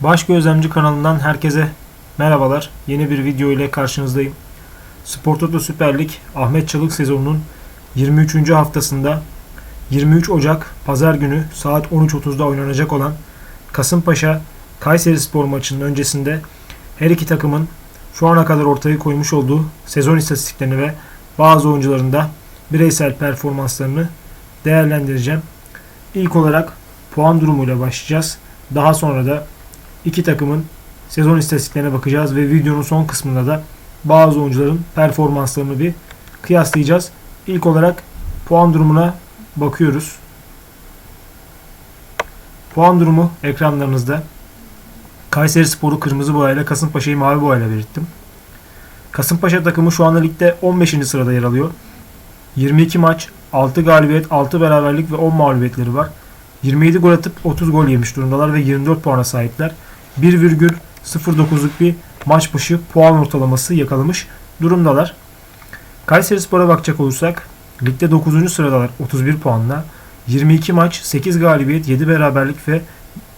Baş Gözlemci kanalından herkese merhabalar. Yeni bir video ile karşınızdayım. Spor Toto Süper Lig Ahmet Çalık sezonunun 23. haftasında 23 Ocak Pazar günü saat 13.30'da oynanacak olan Kasımpaşa Kayseri Spor maçının öncesinde her iki takımın şu ana kadar ortaya koymuş olduğu sezon istatistiklerini ve bazı oyuncuların da bireysel performanslarını değerlendireceğim. İlk olarak puan durumuyla başlayacağız. Daha sonra da iki takımın sezon istatistiklerine bakacağız ve videonun son kısmında da bazı oyuncuların performanslarını bir kıyaslayacağız. İlk olarak puan durumuna bakıyoruz. Puan durumu ekranlarınızda. Kayseri Sporu kırmızı boyayla Kasımpaşa'yı mavi boyayla belirttim. Kasımpaşa takımı şu anda ligde 15. sırada yer alıyor. 22 maç, 6 galibiyet, 6 beraberlik ve 10 mağlubiyetleri var. 27 gol atıp 30 gol yemiş durumdalar ve 24 puana sahipler. 1,09'luk bir maç başı puan ortalaması yakalamış durumdalar. Kayseri Spor'a bakacak olursak ligde 9. sıradalar 31 puanla. 22 maç, 8 galibiyet, 7 beraberlik ve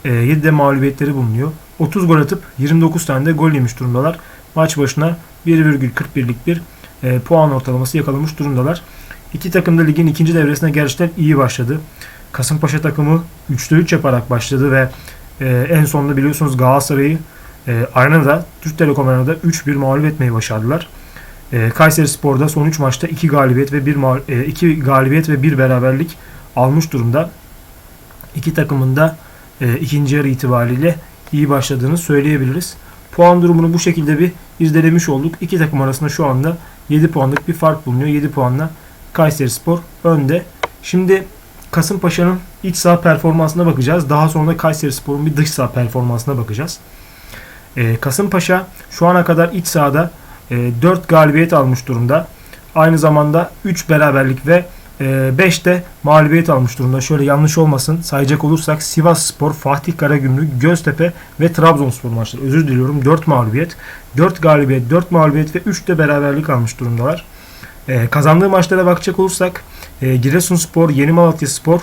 7 de mağlubiyetleri bulunuyor. 30 gol atıp 29 tane de gol yemiş durumdalar. Maç başına 1,41'lik bir e, puan ortalaması yakalamış durumdalar. İki takım da ligin ikinci devresine gerçekten iyi başladı. Kasımpaşa takımı 3'te 3 yaparak başladı ve e, en sonunda biliyorsunuz Galatasaray'ı e, Arena'da, Türk Telekom Arena'da 3-1 mağlup etmeyi başardılar. E, Kayseri Spor'da son 3 maçta 2 galibiyet ve 1 e, 2 galibiyet ve 1 beraberlik almış durumda. İki takımın da e, ikinci yarı itibariyle iyi başladığını söyleyebiliriz. Puan durumunu bu şekilde bir irdelemiş olduk. İki takım arasında şu anda 7 puanlık bir fark bulunuyor. 7 puanla Kayseri Spor önde. Şimdi Kasımpaşa'nın iç saha performansına bakacağız. Daha sonra Kayseri Spor'un bir dış saha performansına bakacağız. Ee, Kasımpaşa şu ana kadar iç sahada e, 4 galibiyet almış durumda. Aynı zamanda 3 beraberlik ve 5 de mağlubiyet almış durumda. Şöyle yanlış olmasın sayacak olursak Sivas Spor, Fatih Karagümrük, Göztepe ve Trabzonspor maçları. Özür diliyorum 4 mağlubiyet, 4 galibiyet, 4 mağlubiyet ve 3 de beraberlik almış durumdalar. Ee, kazandığı maçlara bakacak olursak e, Giresunspor, Yeni Malatya Spor,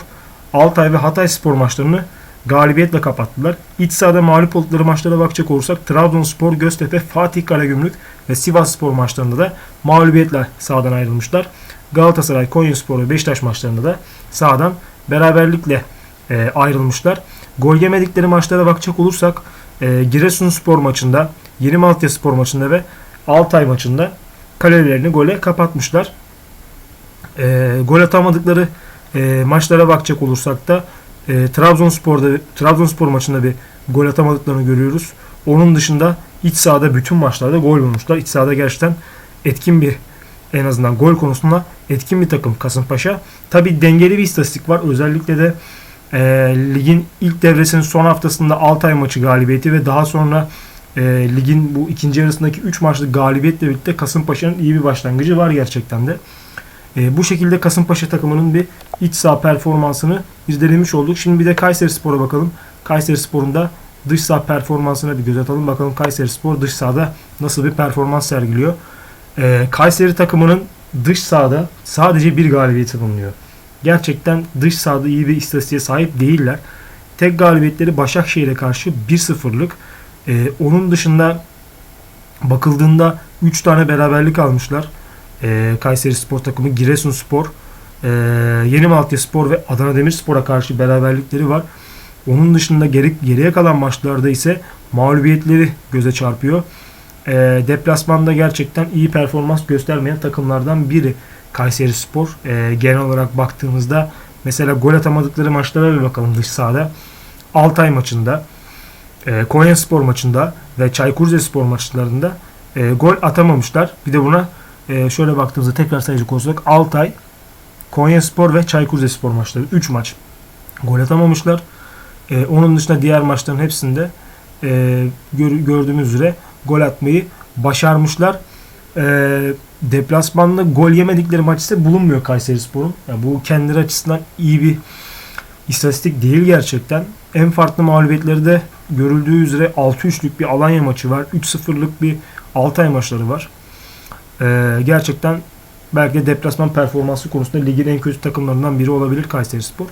Altay ve Hatay Spor maçlarını galibiyetle kapattılar. İç sahada mağlup oldukları maçlara bakacak olursak Trabzonspor, Göztepe, Fatih Karagümrük ve Sivas Spor maçlarında da mağlubiyetle sahadan ayrılmışlar. Galatasaray, Konyaspor ve Beşiktaş maçlarında da sahadan beraberlikle e, ayrılmışlar. Gol yemedikleri maçlara bakacak olursak e, Giresunspor maçında, Yeni Malatya Spor maçında ve Altay maçında kalelerini gole kapatmışlar. E, gol atamadıkları e, maçlara bakacak olursak da e, Trabzonspor'da Trabzonspor maçında bir gol atamadıklarını görüyoruz. Onun dışında iç sahada bütün maçlarda gol bulmuşlar. İç sahada gerçekten etkin bir en azından gol konusunda etkin bir takım Kasımpaşa. Tabi dengeli bir istatistik var. Özellikle de e, ligin ilk devresinin son haftasında Altay maçı galibiyeti ve daha sonra e, ligin bu ikinci yarısındaki 3 maçlık galibiyetle birlikte Kasımpaşa'nın iyi bir başlangıcı var gerçekten de. E, bu şekilde Kasımpaşa takımının bir iç saha performansını irdelemiş olduk. Şimdi bir de Kayseri Spor'a bakalım. Kayseri Spor'un da dış saha performansına bir göz atalım. Bakalım Kayseri Spor dış sahada nasıl bir performans sergiliyor. E, Kayseri takımının dış sahada sadece bir galibiyeti bulunuyor. Gerçekten dış sahada iyi bir istatistiğe sahip değiller. Tek galibiyetleri Başakşehir'e karşı 1-0'lık. E, onun dışında bakıldığında 3 tane beraberlik almışlar. E, Kayseri Spor takımı Giresunspor, e, Yeni Malatya Spor ve Adana Demirspor'a karşı beraberlikleri var. Onun dışında geri, geriye kalan maçlarda ise mağlubiyetleri göze çarpıyor. E, deplasmanda gerçekten iyi performans göstermeyen takımlardan biri Kayseri Spor. E, genel olarak baktığımızda mesela gol atamadıkları maçlara bir bakalım dış sahada. Altay maçında, e, Konya Spor maçında ve Çaykur Rizespor maçlarında e, gol atamamışlar. Bir de buna e, şöyle baktığımızda tekrar sayacak olursak Altay, Konya Spor ve Çaykur Rizespor maçları 3 maç gol atamamışlar. E, onun dışında diğer maçların hepsinde e, gör, gördüğümüz üzere gol atmayı başarmışlar. E, deplasmanda gol yemedikleri maç ise bulunmuyor Kayseri Spor'un. Yani bu kendileri açısından iyi bir istatistik değil gerçekten. En farklı mağlubiyetleri de görüldüğü üzere 6-3'lük bir Alanya maçı var. 3-0'lık bir Altay maçları var. E, gerçekten belki de deplasman performansı konusunda ligin en kötü takımlarından biri olabilir Kayseri Spor.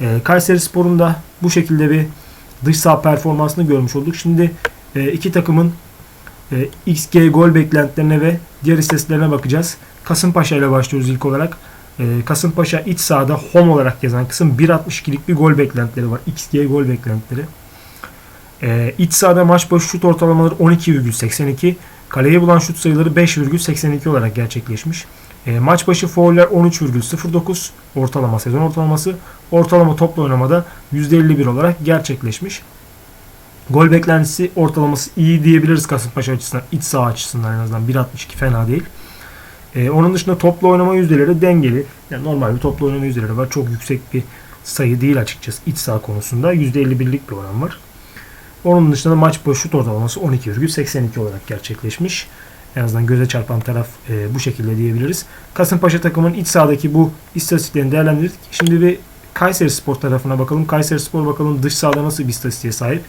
E, Kayseri Spor'un da bu şekilde bir dış saha performansını görmüş olduk. Şimdi e, iki takımın e, XG gol beklentilerine ve diğer istatistiklerine bakacağız. Kasımpaşa ile başlıyoruz ilk olarak. E, Kasımpaşa iç sahada home olarak yazan kısım 1.62'lik bir gol beklentileri var. XG gol beklentileri. E, iç sahada maç başı şut ortalamaları 12,82. Kaleye bulan şut sayıları 5,82 olarak gerçekleşmiş. E, maç başı fauller 13,09 ortalama sezon ortalaması. Ortalama topla oynamada %51 olarak gerçekleşmiş. Gol beklentisi ortalaması iyi diyebiliriz Kasımpaşa açısından. iç saha açısından en azından 1.62 fena değil. E, onun dışında topla oynama yüzdeleri dengeli. Yani normal bir topla oynama yüzdeleri var. Çok yüksek bir sayı değil açıkçası iç saha konusunda. %51'lik bir oran var. Onun dışında maç başı şut ortalaması 12,82 olarak gerçekleşmiş. En azından göze çarpan taraf e, bu şekilde diyebiliriz. Kasımpaşa takımın iç sahadaki bu istatistiklerini değerlendirdik. Şimdi bir Kayseri Spor tarafına bakalım. Kayseri Spor bakalım dış sahada nasıl bir istatistiğe sahip.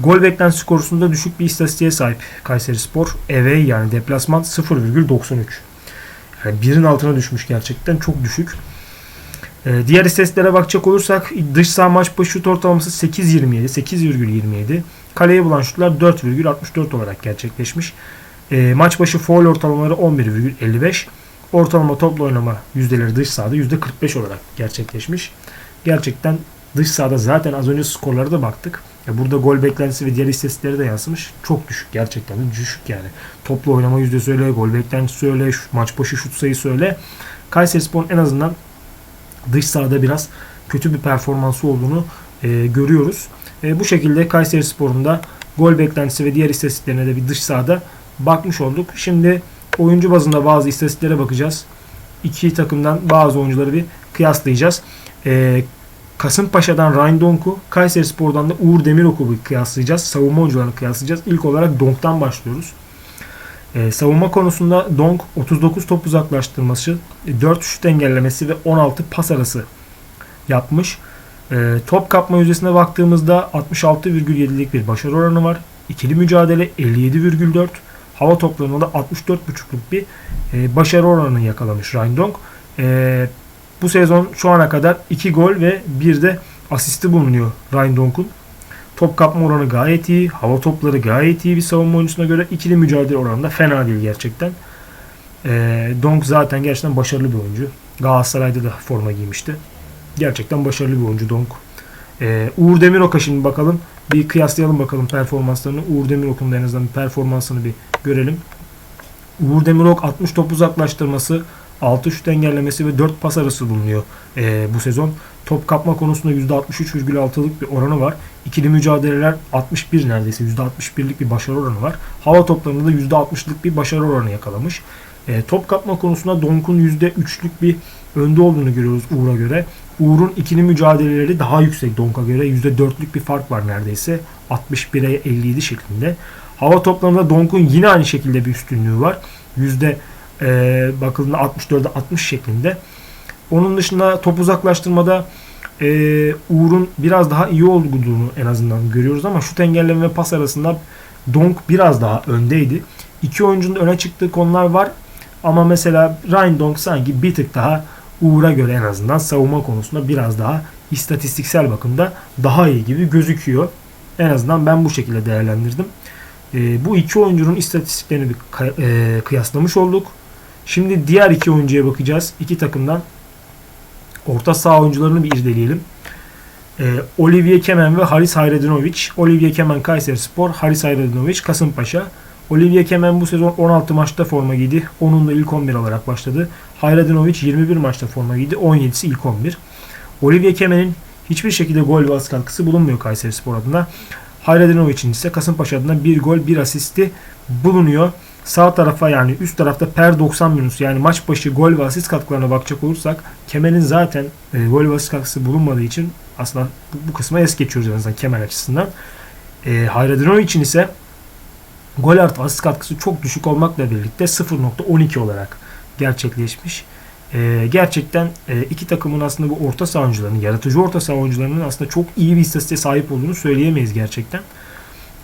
Gol beklentisi konusunda düşük bir istatistiğe sahip Kayseri Spor. Eve yani deplasman 0,93. Yani birin altına düşmüş gerçekten. Çok düşük. Ee, diğer istatistiklere bakacak olursak dış saha maç başı şut ortalaması 8.27, 8,27. Kaleye bulan şutlar 4,64 olarak gerçekleşmiş. Ee, maç başı foul ortalamaları 11,55. Ortalama topla oynama yüzdeleri dış sahada %45 olarak gerçekleşmiş. Gerçekten dış sahada zaten az önce skorlara da baktık. Ya burada gol beklentisi ve diğer istatistikleri de yansımış. Çok düşük gerçekten de düşük yani. Toplu oynama yüzdesi öyle, gol beklentisi öyle, maç başı şut sayısı öyle. Kayserispor'un en azından dış sahada biraz kötü bir performansı olduğunu e, görüyoruz. E, bu şekilde Kayserispor'un da gol beklentisi ve diğer istatistiklerine de bir dış sahada bakmış olduk. Şimdi oyuncu bazında bazı istatistiklere bakacağız. İki takımdan bazı oyuncuları bir kıyaslayacağız. E, Kasımpaşa'dan Ryan Donk'u, Kayseri Spor'dan da Uğur Demirok'u kıyaslayacağız. Savunma oyuncularını kıyaslayacağız. İlk olarak Donk'tan başlıyoruz. Ee, savunma konusunda Donk 39 top uzaklaştırması, 4 şut engellemesi ve 16 pas arası yapmış. Ee, top kapma yüzdesine baktığımızda 66,7'lik bir başarı oranı var. İkili mücadele 57,4. Hava toplarında da 64,5'luk bir e, başarı oranı yakalamış Ryan. E, bu sezon şu ana kadar 2 gol ve 1 de asisti bulunuyor Ryan. Top kapma oranı gayet iyi. Hava topları gayet iyi bir savunma oyuncusuna göre. ikili mücadele oranı da fena değil gerçekten. E, Donk zaten gerçekten başarılı bir oyuncu. Galatasaray'da da forma giymişti. Gerçekten başarılı bir oyuncu Donk. E, Uğur Demirok'a şimdi bakalım. Bir kıyaslayalım bakalım performanslarını. Uğur Demirok'un da en azından bir performansını bir görelim. Uğur Demirok 60 top uzaklaştırması, 6 şut engellemesi ve 4 pas arası bulunuyor e, bu sezon. Top kapma konusunda %63,6'lık bir oranı var. İkili mücadeleler 61 neredeyse %61'lik bir başarı oranı var. Hava toplarında da %60'lık bir başarı oranı yakalamış. E, top kapma konusunda Donk'un %3'lük bir önde olduğunu görüyoruz Uğur'a göre. Uğur'un ikili mücadeleleri daha yüksek Donk'a göre. %4'lük bir fark var neredeyse. 61'e 57 şeklinde. Hava toplarında Donk'un yine aynı şekilde bir üstünlüğü var. E, bakıldığında 64'e 60 şeklinde. Onun dışında top uzaklaştırmada e, Uğur'un biraz daha iyi olduğunu en azından görüyoruz ama şut engelleme ve pas arasında Donk biraz daha öndeydi. İki oyuncunun öne çıktığı konular var ama mesela Ryan Donk sanki bir tık daha Uğur'a göre en azından savunma konusunda biraz daha istatistiksel bakımda daha iyi gibi gözüküyor. En azından ben bu şekilde değerlendirdim. E, bu iki oyuncunun istatistiklerini bir e, kıyaslamış olduk. Şimdi diğer iki oyuncuya bakacağız. İki takımdan orta saha oyuncularını bir irdeleyelim. E, Olivier Kemen ve Haris Hayredinovic. Olivier Kemen Kayseri Spor, Haris Hayredinovic Kasımpaşa. Olivier Kemen bu sezon 16 maçta forma giydi. Onun da ilk 11 olarak başladı. Hayredinovic 21 maçta forma giydi. 17'si ilk 11. Olivier Kemen'in hiçbir şekilde gol ve katkısı bulunmuyor Kayseri Spor adına. Hayredinovic'in ise Kasımpaşa adına bir gol bir asisti bulunuyor. Sağ tarafa yani üst tarafta per 90 minus yani maç başı gol ve asist katkılarına bakacak olursak Kemal'in zaten e, gol ve asist katkısı bulunmadığı için aslında bu, bu kısma es geçiyoruz en azından Kemal açısından. E, Hayreddinovic ise gol artı asist katkısı çok düşük olmakla birlikte 0.12 olarak gerçekleşmiş. E, gerçekten e, iki takımın aslında bu orta saha oyuncularının, yaratıcı orta saha oyuncularının aslında çok iyi bir istatistiğe sahip olduğunu söyleyemeyiz gerçekten.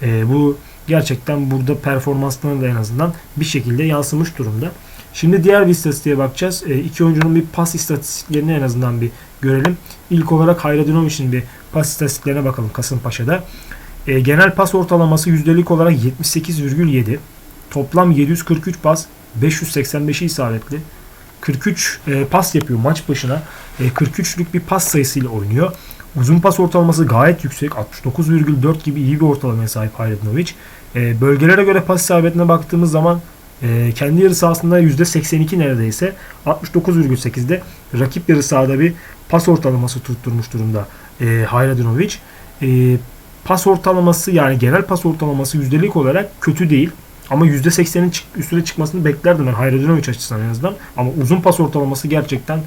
E, bu gerçekten burada performanslarına da en azından bir şekilde yansımış durumda. Şimdi diğer bir istatistiğe bakacağız. E, iki oyuncunun bir pas istatistiklerini en azından bir görelim. İlk olarak Hayradunovic'in bir pas istatistiklerine bakalım Kasımpaşa'da. E, genel pas ortalaması yüzdelik olarak 78,7. Toplam 743 pas, 585'i isabetli. 43 e, pas yapıyor maç başına. E, 43'lük bir pas sayısıyla oynuyor. Uzun pas ortalaması gayet yüksek. 69,4 gibi iyi bir ortalamaya sahip Hayredinovic. E, bölgelere göre pas isabetine baktığımız zaman e, kendi yarı sahasında %82 neredeyse. 69,8'de rakip yarı sahada bir pas ortalaması tutturmuş durumda e, Hayredinovic. E, pas ortalaması yani genel pas ortalaması yüzdelik olarak kötü değil. Ama %80'in çık- üstüne çıkmasını beklerdim ben Hayredinovic açısından en azından. Ama uzun pas ortalaması gerçekten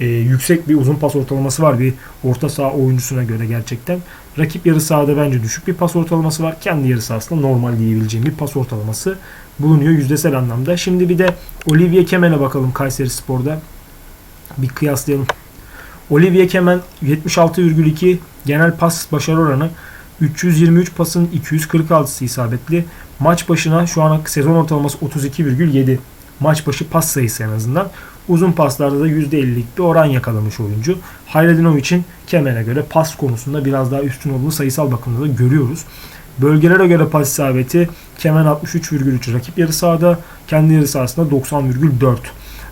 e, yüksek bir uzun pas ortalaması var bir orta saha oyuncusuna göre gerçekten. Rakip yarı sahada bence düşük bir pas ortalaması var. Kendi yarı sahasında normal diyebileceğim bir pas ortalaması bulunuyor yüzdesel anlamda. Şimdi bir de Olivier Kemen'e bakalım Kayseri Spor'da. Bir kıyaslayalım. Olivier Kemen 76,2 genel pas başarı oranı 323 pasın 246'sı isabetli. Maç başına şu an sezon ortalaması 32,7. Maç başı pas sayısı en azından. Uzun paslarda da %50'lik bir oran yakalamış oyuncu. Hayredinoviç'in Kemen'e göre pas konusunda biraz daha üstün olduğunu sayısal bakımda da görüyoruz. Bölgelere göre pas isabeti Kemen 63,3 rakip yarı sahada, kendi yarı sahasında 90,4.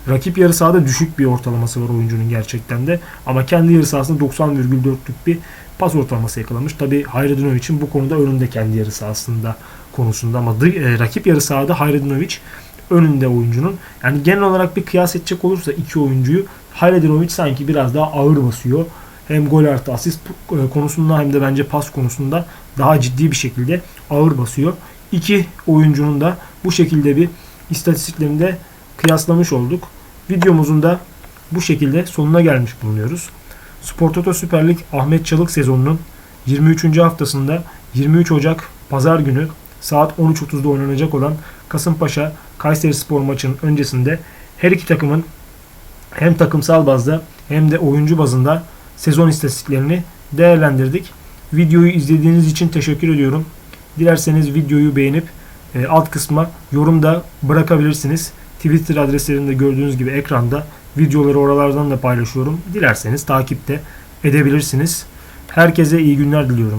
Rakip yarı sahada düşük bir ortalaması var oyuncunun gerçekten de. Ama kendi yarı sahasında 90,4'lük bir pas ortalaması yakalamış. Tabi Hayredunovic'in bu konuda önünde kendi yarı sahasında konusunda ama e, rakip yarı sahada Hayredunovic önünde oyuncunun. Yani genel olarak bir kıyas edecek olursa iki oyuncuyu Hayredunovic sanki biraz daha ağır basıyor. Hem gol artı asist e, konusunda hem de bence pas konusunda daha ciddi bir şekilde ağır basıyor. İki oyuncunun da bu şekilde bir istatistiklerini de kıyaslamış olduk. Videomuzun da bu şekilde sonuna gelmiş bulunuyoruz. Spor Toto Süper Lig Ahmet Çalık sezonunun 23. haftasında 23 Ocak Pazar günü saat 13.30'da oynanacak olan Kasımpaşa Kayseri Spor maçının öncesinde her iki takımın hem takımsal bazda hem de oyuncu bazında sezon istatistiklerini değerlendirdik. Videoyu izlediğiniz için teşekkür ediyorum. Dilerseniz videoyu beğenip e, alt kısma yorum da bırakabilirsiniz. Twitter adreslerinde gördüğünüz gibi ekranda videoları oralardan da paylaşıyorum. Dilerseniz takipte edebilirsiniz. Herkese iyi günler diliyorum.